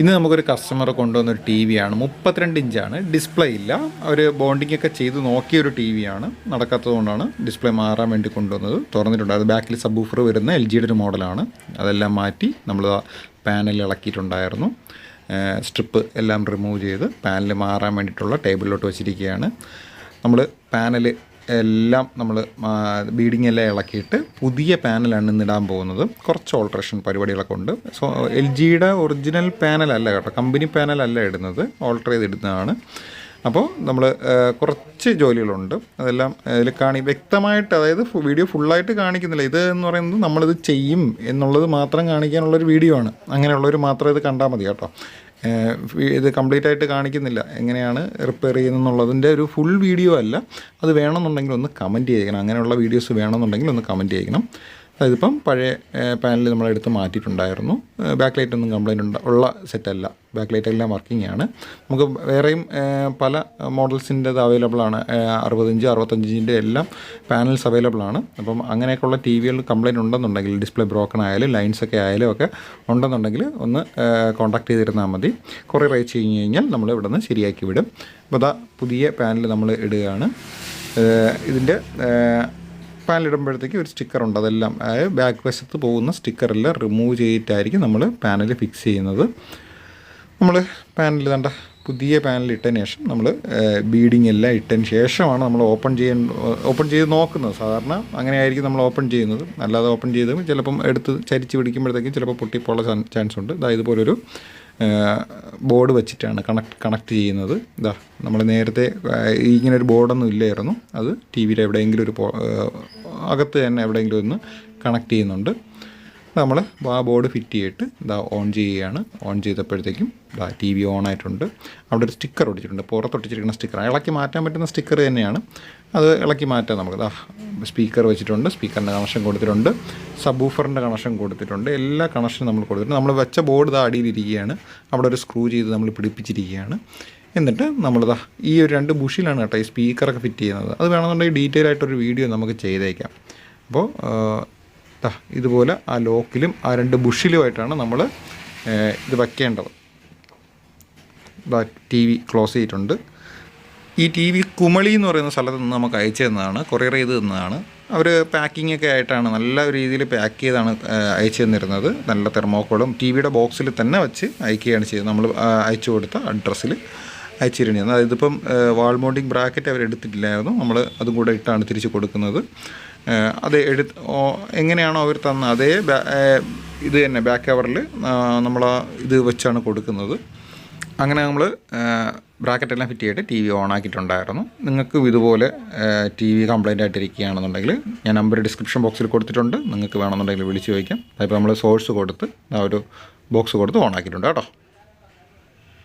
ഇന്ന് നമുക്കൊരു കസ്റ്റമറെ കൊണ്ടുവന്ന ഒരു ടി വിയാണ് മുപ്പത്തിരണ്ട് ഇഞ്ചാണ് ഡിസ്പ്ലേ ഇല്ല. അവർ ബോണ്ടിങ് ഒക്കെ ചെയ്ത് നോക്കിയ ഒരു ടി വിയാണ് നടക്കാത്തത് കൊണ്ടാണ് ഡിസ്പ്ലേ മാറാൻ വേണ്ടി കൊണ്ടുവന്നത്. തുറന്നിട്ടുണ്ട്. അത് ബാക്കിൽ സബ് ഊഫർ വരുന്ന എൽ ജിയുടെ ഒരു മോഡലാണ് അതെല്ലാം മാറ്റി നമ്മൾ പാനൽ ഇളക്കിയിട്ടുണ്ടായിരുന്നു. സ്ട്രിപ്പ് എല്ലാം റിമൂവ് ചെയ്ത് പാനൽ മാറാൻ വേണ്ടിയിട്ടുള്ള ടേബിളിലോട്ട് വെച്ചിരിക്കുകയാണ്. നമ്മൾ പാനൽ എല്ലാം നമ്മൾ ബീഡിംഗ് എല്ലാം ഇളക്കിയിട്ട് പുതിയ പാനലാണ് ഇന്നിടാൻ പോകുന്നത്. കുറച്ച് ഓൾട്രേഷൻ പരിപാടികളൊക്കെ ഉണ്ട്. സോ എൽ ജിയുടെ ഒറിജിനൽ പാനലല്ല കേട്ടോ കമ്പനി പാനലല്ല ഇടുന്നത്. ഓൾട്ടർ ചെയ്തിടുന്നതാണ്. അപ്പോൾ നമ്മൾ കുറച്ച് ജോലികളുണ്ട്. അതെല്ലാം അതിൽ കാണി വ്യക്തമായിട്ട് അതായത് വീഡിയോ ഫുള്ളായിട്ട് കാണിക്കുന്നില്ല. ഇത് എന്ന് പറയുന്നത് നമ്മളിത് ചെയ്യും എന്നുള്ളത് മാത്രം കാണിക്കാനുള്ളൊരു വീഡിയോ ആണ്. അങ്ങനെയുള്ളവർ മാത്രം ഇത് കണ്ടാൽ മതി കേട്ടോ. ഇത് കംപ്ലീറ്റ് ആയിട്ട് കാണിക്കുന്നില്ല. എങ്ങനെയാണ് റിപ്പയർ ചെയ്യുന്നതെന്നുള്ളതിന്റെ ഒരു ഫുൾ വീഡിയോ അല്ല. അത് വേണമെന്നുണ്ടെങ്കിൽ ഒന്ന് കമന്റ് ചെയ്യണം അങ്ങനെയുള്ള വീഡിയോസ് വേണമെന്നുണ്ടെങ്കിൽ ഒന്ന് കമന്റ് ചെയ്യണം അതിപ്പം പഴയ പാനൽ നമ്മളെടുത്ത് മാറ്റിയിട്ടുണ്ടായിരുന്നു. ബാക്ക് ലൈറ്റ് ഒന്നും കംപ്ലൈന്റ് ഉള്ള സെറ്റല്ല ബാക്ക് ലൈറ്റ് എല്ലാം വർക്കിംഗ് ആണ്. നമുക്ക് വേറെയും പല മോഡൽസിന്റെ അത് അവൈലബിൾ ആണ് അറുപത്തഞ്ച് അറുപത്തഞ്ചിന്റെ എല്ലാം പാനൽസ് അവൈലബിൾ ആണ്. അപ്പം അങ്ങനെയൊക്കെയുള്ള ടി വികൾ കംപ്ലയിന്റ് ഉണ്ടെന്നുണ്ടെങ്കിൽ ഡിസ്പ്ലേ ബ്രോക്കൺ ആയാലും ലൈൻസ് ഒക്കെ ആയാലും ഒക്കെ ഉണ്ടെന്നുണ്ടെങ്കിൽ ഒന്ന് കോൺടാക്ട് ചെയ്തിരുന്നാൽ മതി. കുറേ റേച്ച് കഴിഞ്ഞ് കഴിഞ്ഞാൽ നമ്മൾ ഇവിടെ നിന്ന് ശരിയാക്കി വിടും. അപ്പോൾ അതാ പുതിയ പാനൽ നമ്മൾ ഇടുകയാണ്. ഇതിന്റെ പാനലിടുമ്പോഴത്തേക്ക് ഒരു സ്റ്റിക്കർ ഉണ്ട്. അതെല്ലാം ബാക്ക് വശത്ത് പോകുന്ന സ്റ്റിക്കറെല്ലാം റിമൂവ് ചെയ്തിട്ടായിരിക്കും നമ്മൾ പാനൽ ഫിക്സ് ചെയ്യുന്നത്. നമ്മൾ പാനൽ കണ്ട പുതിയ പാനൽ ഇട്ടതിന് ശേഷം നമ്മൾ ബീഡിങ് എല്ലാം ഇട്ടതിന് ശേഷമാണ് നമ്മൾ ഓപ്പൺ ചെയ്യാൻ ഓപ്പൺ ചെയ്ത് നോക്കുന്നത്. സാധാരണ അങ്ങനെയായിരിക്കും നമ്മൾ ഓപ്പൺ ചെയ്യുന്നത്. അല്ലാതെ ഓപ്പൺ ചെയ്ത് ചിലപ്പം എടുത്ത് ചരിച്ച് പിടിക്കുമ്പോഴത്തേക്കും ചിലപ്പോൾ പൊട്ടിപ്പോള ചാൻസ് ഉണ്ട് ഇതാ ഇതുപോലൊരു ബോർഡ് വെച്ചിട്ടാണ് കണക്ട് കണക്ട് ചെയ്യുന്നത്. ഇതാ നമ്മൾ നേരത്തെ ഇങ്ങനെ ഒരു ബോർഡൊന്നും ഇല്ലായിരുന്നു. അത് ടി വിയിൽ എവിടെയെങ്കിലും ഒരു അകത്ത് തന്നെ എവിടെയെങ്കിലും ഒന്ന് കണക്ട് ചെയ്യുന്നുണ്ട്. നമ്മൾ ആ ബോർഡ് ഫിറ്റ് ചെയ്തിട്ട് ഇതാ ഓൺ ചെയ്യുകയാണ്. ഓൺ ചെയ്തപ്പോഴത്തേക്കും ഇതാ ടി വി ഓൺ ആയിട്ടുണ്ട്. അവിടെ ഒരു സ്റ്റിക്കർ ഒട്ടിച്ചിട്ടുണ്ട്. പുറത്തൊട്ടിച്ചിരിക്കുന്ന സ്റ്റിക്കർ ഇളക്കി മാറ്റാൻ പറ്റുന്ന സ്റ്റിക്കർ തന്നെയാണ്. അത് ഇളക്കി മാറ്റാം നമുക്ക് ഇതാ സ്പീക്കർ വെച്ചിട്ടുണ്ട്. സ്പീക്കറിന്റെ കണക്ഷൻ കൊടുത്തിട്ടുണ്ട്. സബ് ഊഫറിന്റെ കണക്ഷൻ കൊടുത്തിട്ടുണ്ട്. എല്ലാ കണക്ഷനും നമ്മൾ കൊടുത്തിട്ടുണ്ട്. നമ്മൾ വെച്ച ബോർഡ് ഇതാ അടിയിലിരിക്കുകയാണ്. അവിടെ ഒരു സ്ക്രൂ ചെയ്ത് നമ്മൾ പിടിപ്പിച്ചിരിക്കുകയാണ്. എന്നിട്ട് നമ്മളിതാ ഈ ഒരു രണ്ട് ബുഷിലാണ് കേട്ടോ ഈ സ്പീക്കറൊക്കെ ഫിറ്റ് ചെയ്യുന്നത്. അത് വേണമെന്നുണ്ടെങ്കിൽ ഡീറ്റെയിൽ ആയിട്ടൊരു വീഡിയോ നമുക്ക് ചെയ്തേക്കാം. അപ്പോൾ ഇതുപോലെ ആ ലോക്കിലും ആ രണ്ട് ബുഷിലുമായിട്ടാണ് നമ്മൾ ഇത് വയ്ക്കേണ്ടത്. ടി വി ക്ലോസ് ചെയ്തിട്ടുണ്ട്. ഈ ടി വി കുമളി എന്ന് പറയുന്ന സ്ഥലത്ത് നിന്ന് നമുക്ക് അയച്ചു തന്നതാണ് കൊറിയർ ചെയ്ത് തന്നതാണ്. അവർ പാക്കിംഗ് ഒക്കെ ആയിട്ടാണ് നല്ല രീതിയിൽ പാക്ക് ചെയ്താണ് അയച്ചു തന്നിരുന്നത്. നല്ല തെർമോക്കോളും ടി വിയുടെ ബോക്സിൽ തന്നെ വെച്ച് അയക്കുകയാണ് ചെയ്തത്. നമ്മൾ അയച്ചു കൊടുത്ത അഡ്രസ്സിൽ അയച്ചിരുന്നത് അതായത് ഇതിപ്പം വാൾ ബ്രാക്കറ്റ് അവർ എടുത്തിട്ടില്ലായിരുന്നു. നമ്മൾ അതും കൂടെ ഇട്ടാണ് തിരിച്ച് കൊടുക്കുന്നത്. അത് എടുത്ത് എങ്ങനെയാണോ അവർ തന്ന അതേ ഇത് തന്നെ ബാക്ക് കവറിൽ നമ്മൾ ഇത് വെച്ചാണ് കൊടുക്കുന്നത്. അങ്ങനെ നമ്മൾ ബ്രാക്കറ്റെല്ലാം ഫിറ്റ് ചെയ്തിട്ട് ടി വി ഓൺ ആക്കിയിട്ടുണ്ടായിരുന്നു. നിങ്ങൾക്കും ഇതുപോലെ ടി വി കംപ്ലൈന്റ് ആയിട്ടിരിക്കുകയാണെന്നുണ്ടെങ്കിൽ ഞാൻ നമ്പർ ഡിസ്ക്രിപ്ഷൻ ബോക്സിൽ കൊടുത്തിട്ടുണ്ട്. നിങ്ങൾക്ക് വേണമെന്നുണ്ടെങ്കിൽ വിളിച്ച് ചോദിക്കാം. അതിപ്പോൾ നമ്മൾ സോഴ്സ് കൊടുത്ത് ആ ഒരു ബോക്സ് കൊടുത്ത് ഓൺ ആക്കിയിട്ടുണ്ട് കേട്ടോ.